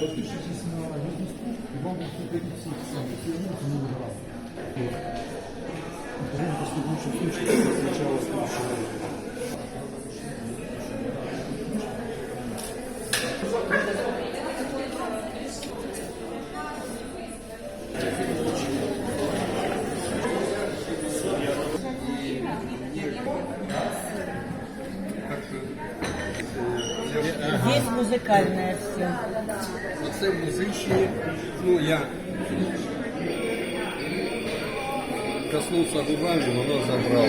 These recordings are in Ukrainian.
Подпишитесь на YouTube, и вам будут приходить все самые первые, которые вы Есть музыкальная все. Оце музичні, ну я коснувся губами, воно забрало.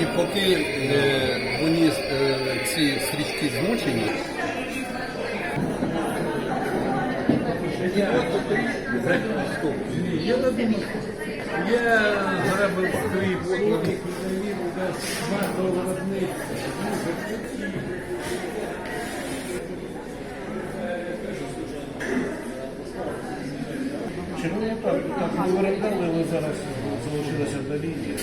І поки е, вони е, ці стрічки змочені, Я додумав. Я зробив скрип, от на них виробництва. Так? Так виробляли, але зараз залишилося до лінії.